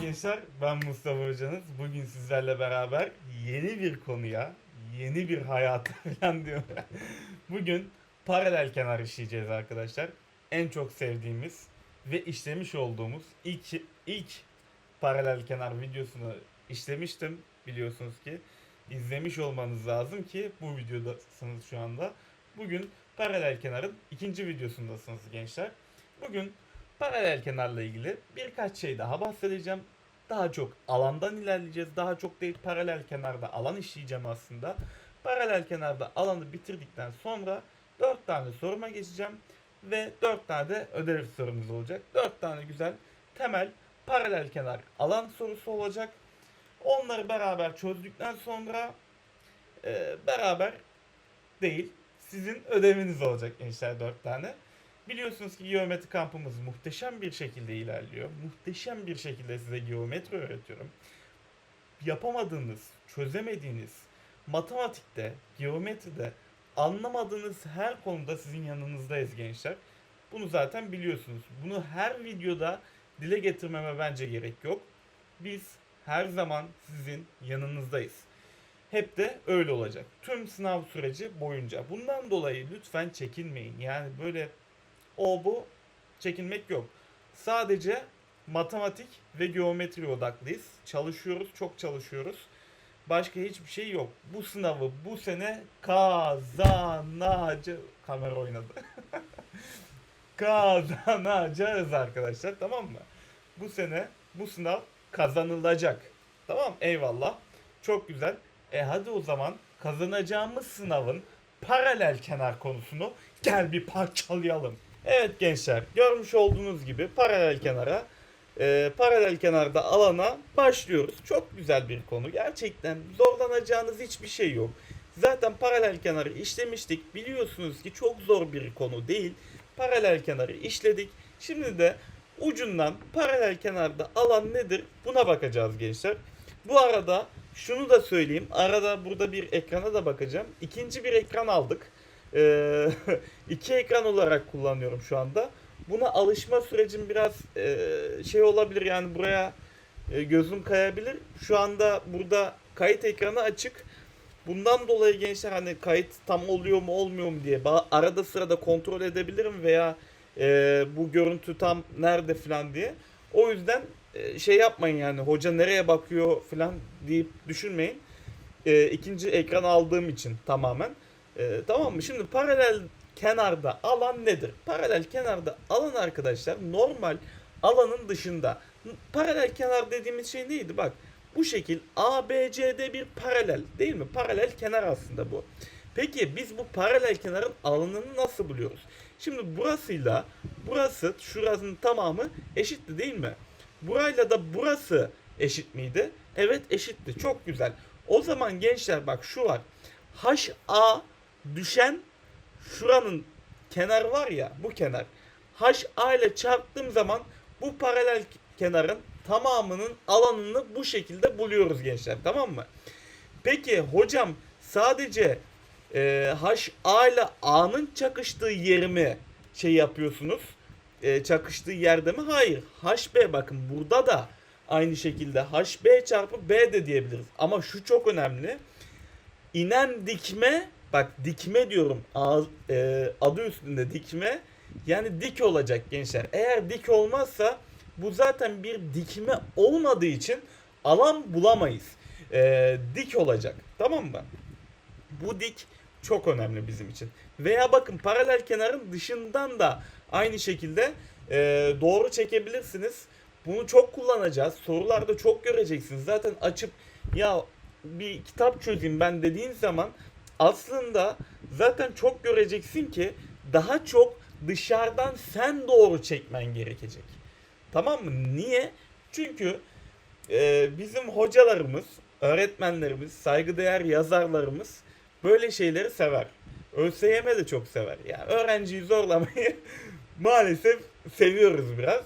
gençler, ben Mustafa Hocanız. Bugün sizlerle beraber yeni bir konuya, yeni bir hayata falan diyor. Bugün paralel kenar işleyeceğiz arkadaşlar. En çok sevdiğimiz ve işlemiş olduğumuz ilk ilk paralel kenar videosunu işlemiştim biliyorsunuz ki. izlemiş olmanız lazım ki bu videodasınız şu anda. Bugün paralel kenarın ikinci videosundasınız gençler. Bugün paralel kenarla ilgili birkaç şey daha bahsedeceğim. Daha çok alandan ilerleyeceğiz. Daha çok değil paralel kenarda alan işleyeceğim aslında. Paralel kenarda alanı bitirdikten sonra 4 tane soruma geçeceğim. Ve 4 tane de ödev sorumuz olacak. 4 tane güzel temel paralel kenar alan sorusu olacak. Onları beraber çözdükten sonra e, beraber değil sizin ödeviniz olacak gençler 4 tane. Biliyorsunuz ki geometri kampımız muhteşem bir şekilde ilerliyor. Muhteşem bir şekilde size geometri öğretiyorum. Yapamadığınız, çözemediğiniz matematikte, geometride anlamadığınız her konuda sizin yanınızdayız gençler. Bunu zaten biliyorsunuz. Bunu her videoda dile getirmeme bence gerek yok. Biz her zaman sizin yanınızdayız. Hep de öyle olacak. Tüm sınav süreci boyunca. Bundan dolayı lütfen çekinmeyin. Yani böyle o bu çekinmek yok. Sadece matematik ve geometri odaklıyız. Çalışıyoruz, çok çalışıyoruz. Başka hiçbir şey yok. Bu sınavı bu sene kazanacağız. Kamera oynadı. kazanacağız arkadaşlar tamam mı? Bu sene bu sınav kazanılacak. Tamam eyvallah. Çok güzel. E hadi o zaman kazanacağımız sınavın paralel kenar konusunu gel bir parçalayalım. Evet gençler görmüş olduğunuz gibi paralel kenara e, paralel kenarda alana başlıyoruz. Çok güzel bir konu. Gerçekten zorlanacağınız hiçbir şey yok. Zaten paralel kenarı işlemiştik. Biliyorsunuz ki çok zor bir konu değil. Paralel kenarı işledik. Şimdi de ucundan paralel kenarda alan nedir? Buna bakacağız gençler. Bu arada şunu da söyleyeyim. Arada burada bir ekrana da bakacağım. İkinci bir ekran aldık. Ee, iki ekran olarak kullanıyorum şu anda. Buna alışma sürecim biraz e, şey olabilir yani buraya e, gözüm kayabilir. Şu anda burada kayıt ekranı açık. Bundan dolayı gençler hani kayıt tam oluyor mu olmuyor mu diye arada sırada kontrol edebilirim veya e, bu görüntü tam nerede falan diye. O yüzden e, şey yapmayın yani hoca nereye bakıyor falan deyip düşünmeyin. E, ikinci ekran aldığım için tamamen. E, tamam mı? Şimdi paralel kenarda alan nedir? Paralel kenarda alan arkadaşlar normal alanın dışında. Paralel kenar dediğimiz şey neydi? Bak bu şekil ABCD bir paralel değil mi? Paralel kenar aslında bu. Peki biz bu paralel kenarın alanını nasıl buluyoruz? Şimdi burasıyla burası şurasının tamamı eşitti değil mi? Burayla da burası eşit miydi? Evet eşitti. Çok güzel. O zaman gençler bak şu var. HA düşen şuranın kenar var ya bu kenar. HA ile çarptığım zaman bu paralel kenarın tamamının alanını bu şekilde buluyoruz gençler tamam mı? Peki hocam sadece e, HA ile A'nın çakıştığı yeri mi şey yapıyorsunuz? E, çakıştığı yerde mi? Hayır. HB bakın burada da aynı şekilde HB çarpı B de diyebiliriz. Ama şu çok önemli. İnen dikme bak dikme diyorum A, e, adı üstünde dikme yani dik olacak gençler. Eğer dik olmazsa bu zaten bir dikme olmadığı için alan bulamayız. E, dik olacak tamam mı? Bu dik çok önemli bizim için. Veya bakın paralel kenarın dışından da aynı şekilde e, doğru çekebilirsiniz. Bunu çok kullanacağız. Sorularda çok göreceksiniz. Zaten açıp ya bir kitap çözeyim ben dediğin zaman aslında zaten çok göreceksin ki daha çok dışarıdan sen doğru çekmen gerekecek. Tamam mı? Niye? Çünkü e, bizim hocalarımız, öğretmenlerimiz, saygıdeğer yazarlarımız böyle şeyleri sever. ÖSYM de çok sever. Yani öğrenciyi zorlamayı maalesef seviyoruz biraz.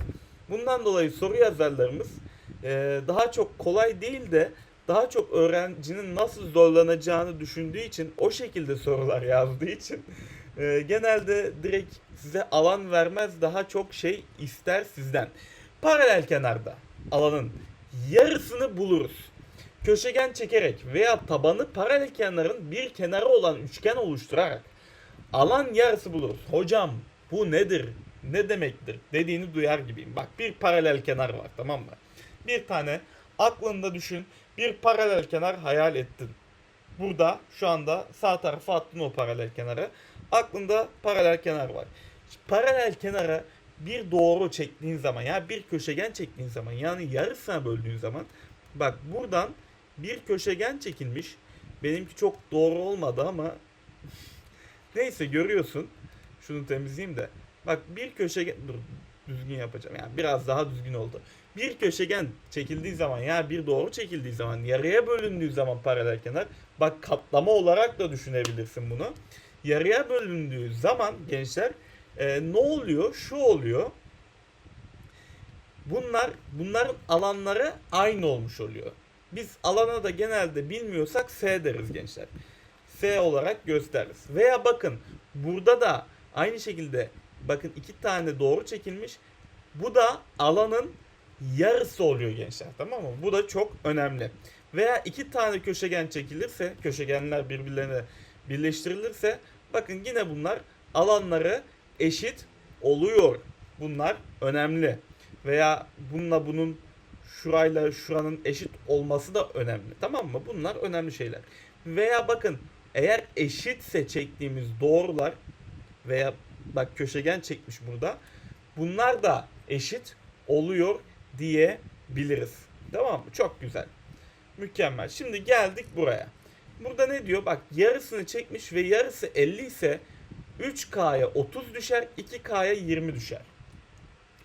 Bundan dolayı soru yazarlarımız e, daha çok kolay değil de daha çok öğrencinin nasıl zorlanacağını düşündüğü için o şekilde sorular yazdığı için e, genelde direkt size alan vermez daha çok şey ister sizden. Paralel kenarda alanın yarısını buluruz. Köşegen çekerek veya tabanı paralel kenarın bir kenarı olan üçgen oluşturarak alan yarısı buluruz. Hocam bu nedir? Ne demektir? Dediğini duyar gibiyim. Bak bir paralel kenar var tamam mı? Bir tane aklında düşün bir paralel kenar hayal ettin. Burada şu anda sağ tarafa attın o paralel kenarı. Aklında paralel kenar var. Paralel kenara bir doğru çektiğin zaman ya bir köşegen çektiğin zaman yani yarısına böldüğün zaman bak buradan bir köşegen çekilmiş. Benimki çok doğru olmadı ama neyse görüyorsun. Şunu temizleyeyim de. Bak bir köşegen dur düzgün yapacağım. Yani biraz daha düzgün oldu. Bir köşegen çekildiği zaman ya bir doğru çekildiği zaman yarıya bölündüğü zaman paralel kenar bak katlama olarak da düşünebilirsin bunu. Yarıya bölündüğü zaman gençler e, ne oluyor? Şu oluyor. Bunlar bunların alanları aynı olmuş oluyor. Biz alana da genelde bilmiyorsak S deriz gençler. S olarak gösteririz. Veya bakın burada da aynı şekilde bakın iki tane doğru çekilmiş. Bu da alanın yarısı oluyor gençler tamam mı? Bu da çok önemli. Veya iki tane köşegen çekilirse, köşegenler birbirlerine birleştirilirse bakın yine bunlar alanları eşit oluyor. Bunlar önemli. Veya bununla bunun şurayla şuranın eşit olması da önemli. Tamam mı? Bunlar önemli şeyler. Veya bakın eğer eşitse çektiğimiz doğrular veya bak köşegen çekmiş burada. Bunlar da eşit oluyor diyebiliriz. Tamam mı? Çok güzel. Mükemmel. Şimdi geldik buraya. Burada ne diyor? Bak yarısını çekmiş ve yarısı 50 ise 3K'ya 30 düşer, 2K'ya 20 düşer.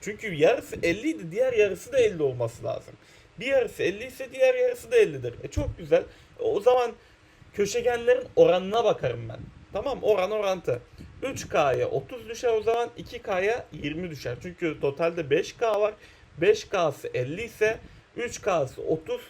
Çünkü yarısı 50 idi, diğer yarısı da 50 olması lazım. Bir yarısı 50 ise diğer yarısı da 50'dir. E çok güzel. O zaman köşegenlerin oranına bakarım ben. Tamam oran orantı. 3K'ya 30 düşer o zaman 2K'ya 20 düşer. Çünkü totalde 5K var. 5K'sı 50 ise 3K'sı 30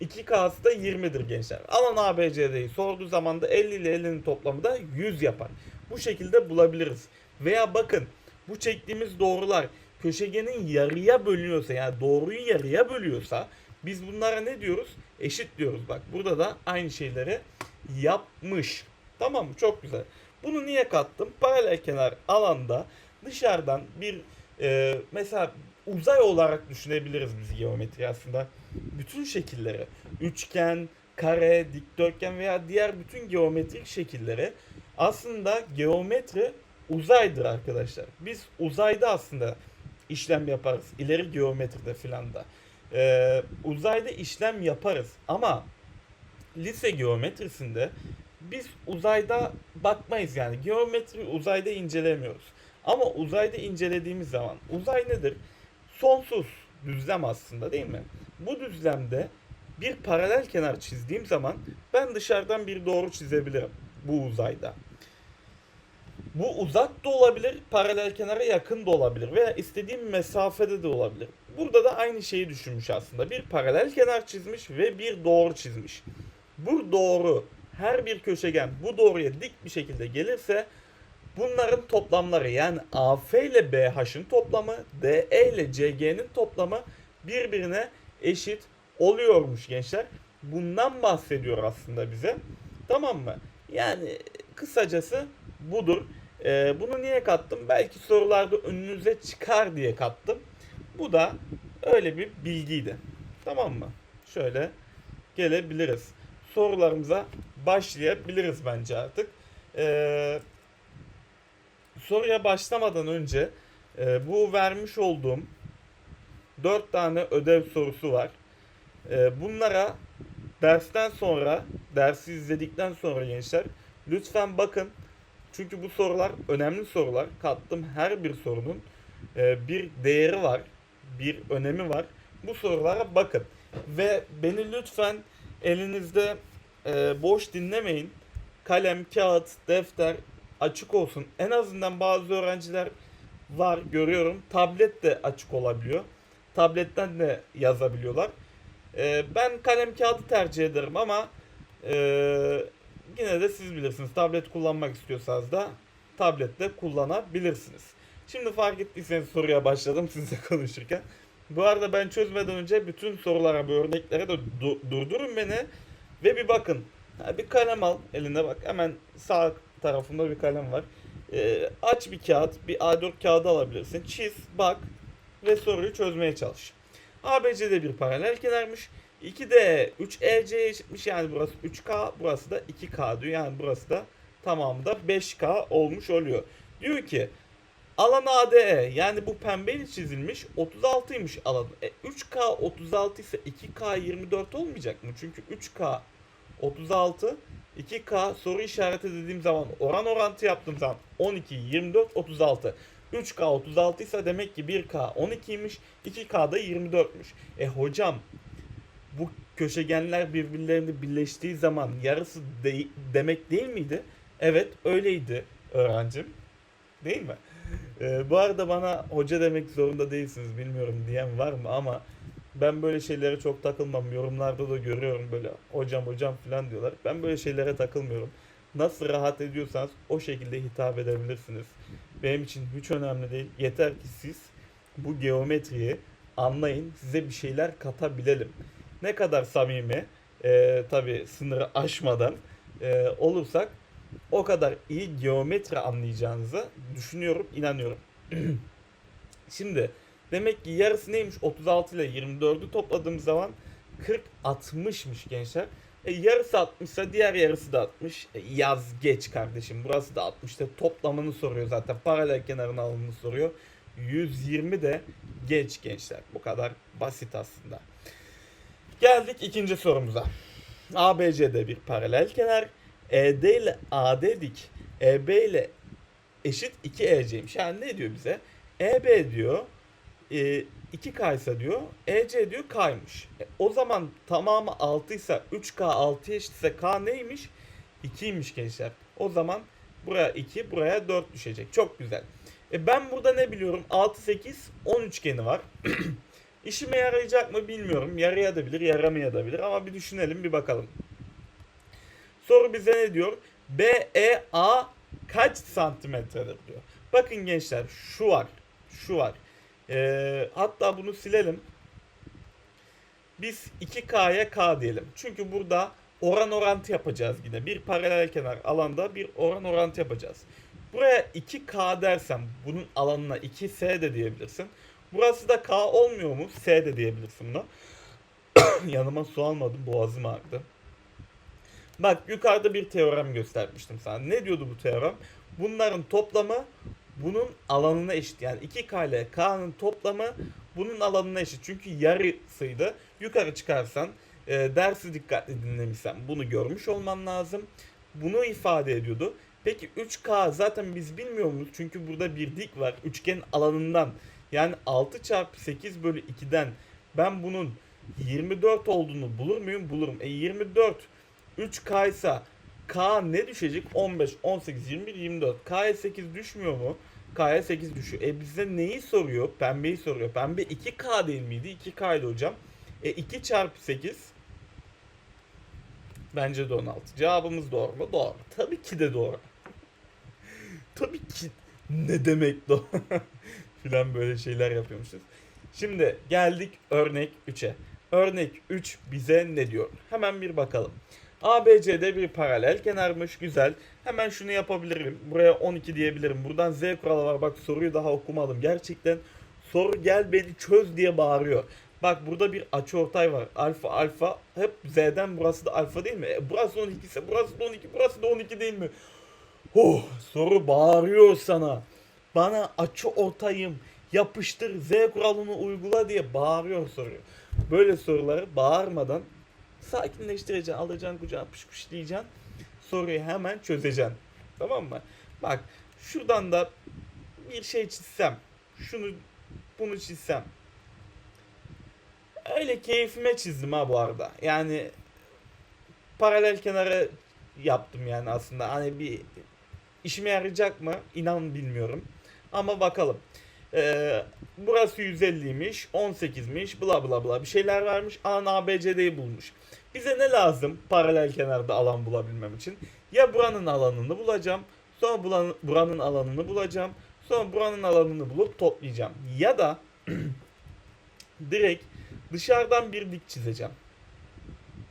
2K'sı da 20'dir gençler. Alan ABCD'yi sorduğu zaman da 50 ile 50'nin toplamı da 100 yapar. Bu şekilde bulabiliriz. Veya bakın bu çektiğimiz doğrular köşegenin yarıya bölünüyorsa yani doğruyu yarıya bölüyorsa biz bunlara ne diyoruz? Eşit diyoruz bak. Burada da aynı şeyleri yapmış. Tamam mı? Çok güzel. Bunu niye kattım? Paralel kenar alanda dışarıdan bir e, mesela uzay olarak düşünebiliriz biz geometri aslında. Bütün şekilleri üçgen, kare, dikdörtgen veya diğer bütün geometrik şekilleri aslında geometri uzaydır arkadaşlar. Biz uzayda aslında işlem yaparız. İleri geometride filan da. Ee, uzayda işlem yaparız ama lise geometrisinde biz uzayda bakmayız yani. Geometri uzayda incelemiyoruz. Ama uzayda incelediğimiz zaman uzay nedir? Sonsuz düzlem aslında değil mi? Bu düzlemde bir paralel kenar çizdiğim zaman ben dışarıdan bir doğru çizebilirim bu uzayda. Bu uzak da olabilir, paralel kenara yakın da olabilir veya istediğim mesafede de olabilir. Burada da aynı şeyi düşünmüş aslında. Bir paralel kenar çizmiş ve bir doğru çizmiş. Bu doğru her bir köşegen bu doğruya dik bir şekilde gelirse bunların toplamları yani AF ile BH'ın toplamı, DE ile CG'nin toplamı birbirine eşit oluyormuş gençler. Bundan bahsediyor aslında bize. Tamam mı? Yani kısacası budur. Ee, bunu niye kattım? Belki sorularda önünüze çıkar diye kattım. Bu da öyle bir bilgiydi. Tamam mı? Şöyle gelebiliriz. Sorularımıza başlayabiliriz bence artık. Ee, soruya başlamadan önce e, bu vermiş olduğum 4 tane ödev sorusu var. E, bunlara dersten sonra, dersi izledikten sonra gençler lütfen bakın. Çünkü bu sorular önemli sorular. Kattım her bir sorunun e, bir değeri var, bir önemi var. Bu sorulara bakın. Ve beni lütfen elinizde e, boş dinlemeyin. Kalem, kağıt, defter açık olsun. En azından bazı öğrenciler var görüyorum. Tablet de açık olabiliyor. Tabletten de yazabiliyorlar. E, ben kalem kağıdı tercih ederim ama e, yine de siz bilirsiniz. Tablet kullanmak istiyorsanız da tablette kullanabilirsiniz. Şimdi fark ettiyseniz soruya başladım sizle konuşurken. Bu arada ben çözmeden önce bütün sorulara, bu örneklere de du- durdurun beni ve bir bakın. Bir kalem al eline bak. Hemen sağ tarafında bir kalem var. Ee, aç bir kağıt, bir A4 kağıdı alabilirsin. Çiz, bak ve soruyu çözmeye çalış. ABC'de bir paralel kenarmış. 2D 3EC'ye eşitmiş. Yani burası 3K, burası da 2K diyor. Yani burası da tamamı da 5K olmuş oluyor. Diyor ki alan ADE yani bu pembeyle çizilmiş 36'ymış alan. E, 3K 36 ise 2K 24 olmayacak mı? Çünkü 3K 36 2K soru işareti dediğim zaman oran orantı yaptığım zaman 12 24 36 3K 36 ise demek ki 1K 12'ymiş 2K da 24'müş. E hocam bu köşegenler birbirlerini birleştiği zaman yarısı de- demek değil miydi? Evet öyleydi öğrencim. Değil mi? Ee, bu arada bana hoca demek zorunda değilsiniz bilmiyorum diyen var mı ama ben böyle şeylere çok takılmam. Yorumlarda da görüyorum böyle hocam hocam falan diyorlar. Ben böyle şeylere takılmıyorum. Nasıl rahat ediyorsanız o şekilde hitap edebilirsiniz. Benim için hiç önemli değil. Yeter ki siz bu geometriyi anlayın. Size bir şeyler katabilelim. Ne kadar samimi e, tabi sınırı aşmadan e, olursak o kadar iyi geometri anlayacağınızı düşünüyorum, inanıyorum. Şimdi demek ki yarısı neymiş? 36 ile 24'ü topladığımız zaman 40 60'mış gençler. E, yarısı 60 ise diğer yarısı da 60. E, yaz geç kardeşim. Burası da 60. İşte toplamını soruyor zaten. Paralel kenarın alımını soruyor. 120 de geç gençler. Bu kadar basit aslında. Geldik ikinci sorumuza. ABC'de bir paralel kenar. ED ile AD dik. EB ile eşit 2 EC'ymiş. Yani ne diyor bize? EB diyor e, 2K ise diyor EC diyor K'ymış. E, o zaman tamamı 6 ise 3K 6'ya eşitse K neymiş? 2'ymiş gençler. O zaman buraya 2 buraya 4 düşecek. Çok güzel. E, ben burada ne biliyorum? 6 8 10 üçgeni var. İşime yarayacak mı bilmiyorum. Yarayabilir, yaramayabilir ama bir düşünelim, bir bakalım. Soru bize ne diyor? BEA kaç santimetredir diyor. Bakın gençler şu var. Şu var. Ee, hatta bunu silelim. Biz 2K'ya K diyelim. Çünkü burada oran orantı yapacağız yine. Bir paralel kenar alanda bir oran orantı yapacağız. Buraya 2K dersem bunun alanına 2S de diyebilirsin. Burası da K olmuyor mu? S de diyebilirsin buna. Yanıma su almadım boğazım ağrıdı. Bak yukarıda bir teorem göstermiştim sana. Ne diyordu bu teorem? Bunların toplamı bunun alanına eşit. Yani 2K ile K'nın toplamı bunun alanına eşit. Çünkü yarısıydı. Yukarı çıkarsan e, dersi dikkatli dinlemişsen bunu görmüş olman lazım. Bunu ifade ediyordu. Peki 3K zaten biz bilmiyor muyuz? Çünkü burada bir dik var. Üçgen alanından yani 6 çarpı 8 bölü 2'den ben bunun 24 olduğunu bulur muyum? Bulurum. E 24 3K ise K ne düşecek? 15, 18, 21, 24. K'ya 8 düşmüyor mu? K'ya 8 düşüyor. E bize neyi soruyor? Pembeyi soruyor. Pembe 2K değil miydi? 2K ile hocam. E 2 çarpı 8 Bence de 16. Cevabımız doğru mu? Doğru. Tabii ki de doğru. Tabii ki ne demek doğru? filan böyle şeyler yapıyormuşuz. Şimdi geldik örnek 3'e. Örnek 3 bize ne diyor? Hemen bir bakalım. ABC'de bir paralel kenarmış. Güzel. Hemen şunu yapabilirim. Buraya 12 diyebilirim. Buradan Z kuralı var. Bak soruyu daha okumadım. Gerçekten soru gel beni çöz diye bağırıyor. Bak burada bir açıortay var. Alfa alfa. Hep Z'den burası da alfa değil mi? E, burası 12 ise burası da 12. Burası da 12 değil mi? Oh, soru bağırıyor sana. Bana açı ortayım yapıştır Z kuralını uygula diye bağırıyor soruyor. Böyle soruları bağırmadan sakinleştireceksin, alacaksın kucağına pış pış diyeceksin. Soruyu hemen çözeceksin. Tamam mı? Bak şuradan da bir şey çizsem, şunu bunu çizsem. Öyle keyfime çizdim ha bu arada. Yani paralel kenarı yaptım yani aslında. Hani bir işime yarayacak mı? İnan bilmiyorum. Ama bakalım. Ee, burası 150'ymiş, 18'miş, bla bla bla bir şeyler vermiş. A'nın ABCD'yi bulmuş. Bize ne lazım paralel kenarda alan bulabilmem için? Ya buranın alanını bulacağım, sonra buranın, buranın alanını bulacağım, sonra buranın alanını bulup toplayacağım. Ya da direkt dışarıdan bir dik çizeceğim.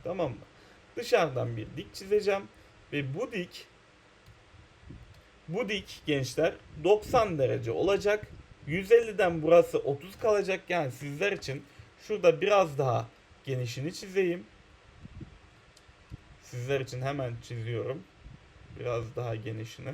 Tamam mı? Dışarıdan bir dik çizeceğim ve bu dik bu dik gençler 90 derece olacak. 150'den burası 30 kalacak. Yani sizler için şurada biraz daha genişini çizeyim. Sizler için hemen çiziyorum. Biraz daha genişini.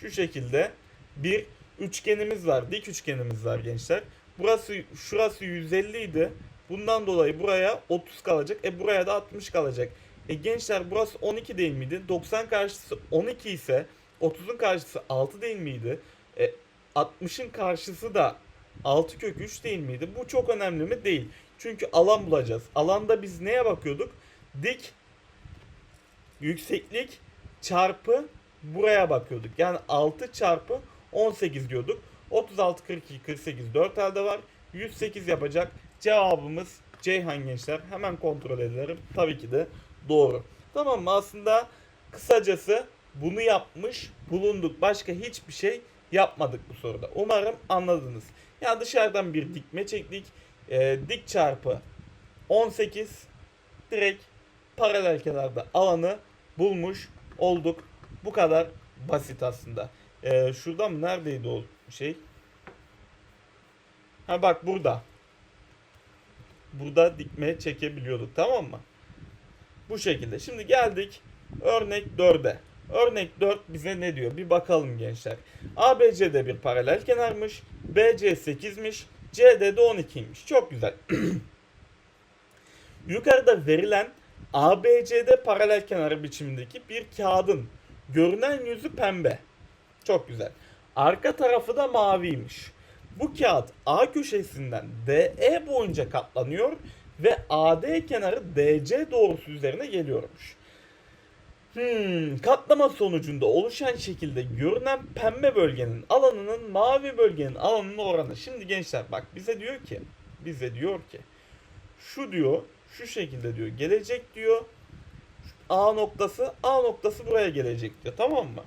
Şu şekilde bir üçgenimiz var. Dik üçgenimiz var gençler. Burası şurası 150 idi. Bundan dolayı buraya 30 kalacak. E buraya da 60 kalacak. E gençler burası 12 değil miydi? 90 karşısı 12 ise 30'un karşısı 6 değil miydi? E 60'ın karşısı da 6 kök 3 değil miydi? Bu çok önemli mi? Değil. Çünkü alan bulacağız. Alanda biz neye bakıyorduk? Dik yükseklik çarpı buraya bakıyorduk. Yani 6 çarpı 18 diyorduk. 36, 42, 48 4 elde var. 108 yapacak. Cevabımız Ceyhan gençler. Hemen kontrol edelim. Tabii ki de doğru. Tamam mı? Aslında kısacası bunu yapmış bulunduk. Başka hiçbir şey yapmadık bu soruda. Umarım anladınız. Yani dışarıdan bir dikme çektik. Ee, dik çarpı 18 direkt paralel kenarda alanı bulmuş olduk. Bu kadar basit aslında. Ee, şurada mı? Neredeydi o şey? Ha bak burada. Burada dikme çekebiliyorduk tamam mı? Bu şekilde. Şimdi geldik örnek 4'e. Örnek 4 bize ne diyor? Bir bakalım gençler. ABC'de bir paralel kenarmış. BC 8'miş. CD de 12'ymiş. Çok güzel. Yukarıda verilen ABCD paralel kenarı biçimindeki bir kağıdın görünen yüzü pembe. Çok güzel. Arka tarafı da maviymiş. Bu kağıt A köşesinden DE boyunca katlanıyor ve AD kenarı DC doğrusu üzerine geliyormuş. Hmm, katlama sonucunda oluşan şekilde görünen pembe bölgenin alanının mavi bölgenin alanının oranı. Şimdi gençler bak bize diyor ki bize diyor ki şu diyor şu şekilde diyor gelecek diyor A noktası A noktası buraya gelecek diyor tamam mı?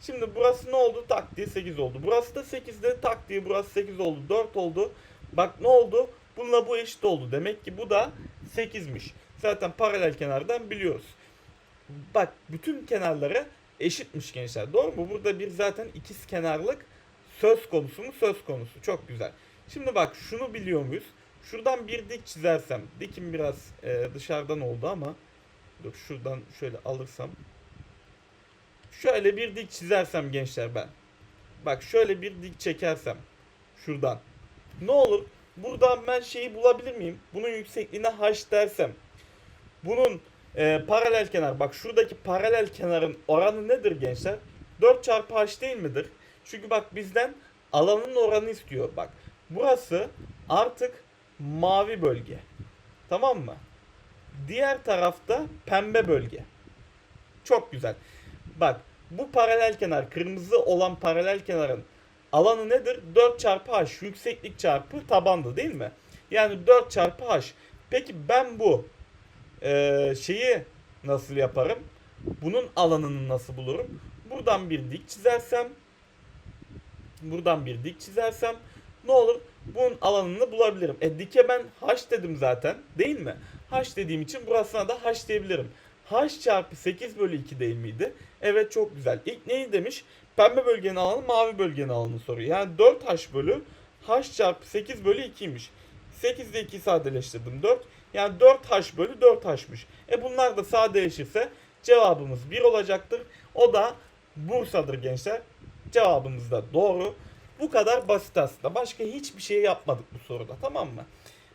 Şimdi burası ne oldu? Tak diye 8 oldu. Burası da 8'de tak diye burası 8 oldu. 4 oldu. Bak ne oldu? Bununla bu eşit oldu. Demek ki bu da 8'miş. Zaten paralel kenardan biliyoruz. Bak bütün kenarları eşitmiş gençler. Doğru mu? Burada bir zaten ikiz kenarlık söz konusu mu? Söz konusu. Çok güzel. Şimdi bak şunu biliyor muyuz? Şuradan bir dik çizersem. Dikim biraz e, dışarıdan oldu ama. Dur şuradan şöyle alırsam. Şöyle bir dik çizersem gençler ben. Bak şöyle bir dik çekersem. Şuradan. Ne olur? Buradan ben şeyi bulabilir miyim? Bunun yüksekliğine h dersem. Bunun e, paralel kenar. Bak şuradaki paralel kenarın oranı nedir gençler? 4 çarpı h değil midir? Çünkü bak bizden alanın oranı istiyor. Bak burası artık mavi bölge. Tamam mı? Diğer tarafta pembe bölge. Çok güzel. Bak bu paralel kenar kırmızı olan paralel kenarın alanı nedir? 4 çarpı h yükseklik çarpı tabandı değil mi? Yani 4 çarpı h. Peki ben bu e, şeyi nasıl yaparım? Bunun alanını nasıl bulurum? Buradan bir dik çizersem buradan bir dik çizersem ne olur? Bunun alanını bulabilirim. E dike ben h dedim zaten değil mi? h dediğim için burasına da h diyebilirim. h çarpı 8 bölü 2 değil miydi? Evet çok güzel. İlk neyi demiş? Pembe bölgenin alanı mavi bölgenin alanını soruyor. Yani 4h bölü h çarpı 8 bölü 2'ymiş. 8 ile 2'yi sadeleştirdim 4. Yani 4h bölü 4h'mış. E bunlar da sadeleşirse cevabımız 1 olacaktır. O da Bursa'dır gençler. Cevabımız da doğru. Bu kadar basit aslında. Başka hiçbir şey yapmadık bu soruda tamam mı?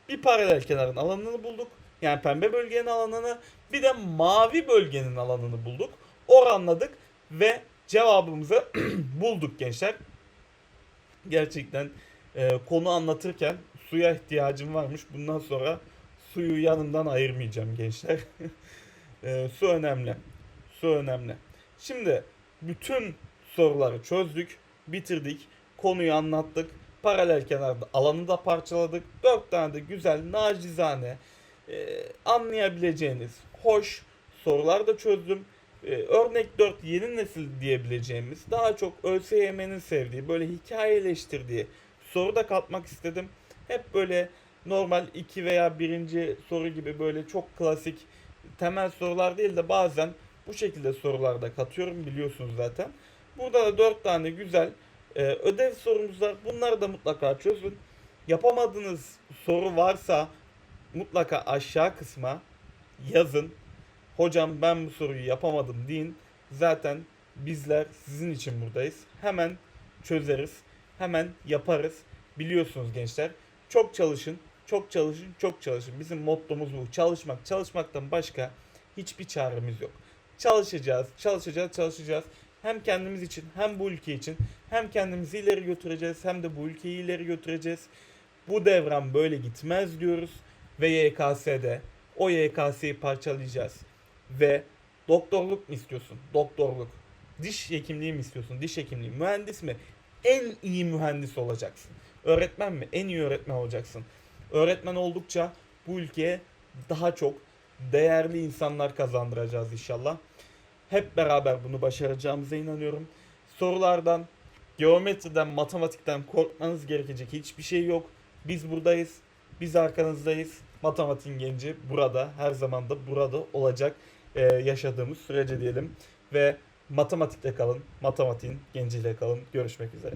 Bir paralel kenarın alanını bulduk. Yani pembe bölgenin alanını bir de mavi bölgenin alanını bulduk. Oranladık ve cevabımızı bulduk gençler. Gerçekten e, konu anlatırken suya ihtiyacım varmış. Bundan sonra suyu yanından ayırmayacağım gençler. e, su önemli. Su önemli. Şimdi bütün soruları çözdük, bitirdik. Konuyu anlattık. Paralel kenarda alanı da parçaladık. Dört tane de güzel, nacizane, e, anlayabileceğiniz, hoş sorular da çözdüm. E, örnek 4 yeni nesil diyebileceğimiz daha çok ÖSYM'nin sevdiği böyle hikayeleştirdiği soruda katmak istedim. Hep böyle normal 2 veya birinci soru gibi böyle çok klasik temel sorular değil de bazen bu şekilde sorularda katıyorum biliyorsunuz zaten. Burada da 4 tane güzel e, ödev sorumuz var. Bunları da mutlaka çözün. Yapamadığınız soru varsa mutlaka aşağı kısma yazın. Hocam ben bu soruyu yapamadım deyin. Zaten bizler sizin için buradayız. Hemen çözeriz. Hemen yaparız. Biliyorsunuz gençler. Çok çalışın. Çok çalışın. Çok çalışın. Bizim mottomuz bu. Çalışmak. Çalışmaktan başka hiçbir çaremiz yok. Çalışacağız. Çalışacağız. Çalışacağız. Hem kendimiz için hem bu ülke için hem kendimizi ileri götüreceğiz hem de bu ülkeyi ileri götüreceğiz. Bu devran böyle gitmez diyoruz ve YKS'de o YKS'yi parçalayacağız. Ve doktorluk mu istiyorsun? Doktorluk. Diş hekimliği mi istiyorsun? Diş hekimliği. Mühendis mi? En iyi mühendis olacaksın. Öğretmen mi? En iyi öğretmen olacaksın. Öğretmen oldukça bu ülkeye daha çok değerli insanlar kazandıracağız inşallah. Hep beraber bunu başaracağımıza inanıyorum. Sorulardan, geometriden, matematikten korkmanız gerekecek hiçbir şey yok. Biz buradayız. Biz arkanızdayız. Matematiğin genci burada. Her zaman da burada olacak. Ee, yaşadığımız sürece diyelim. Ve matematikte kalın. Matematiğin genciyle kalın. Görüşmek üzere.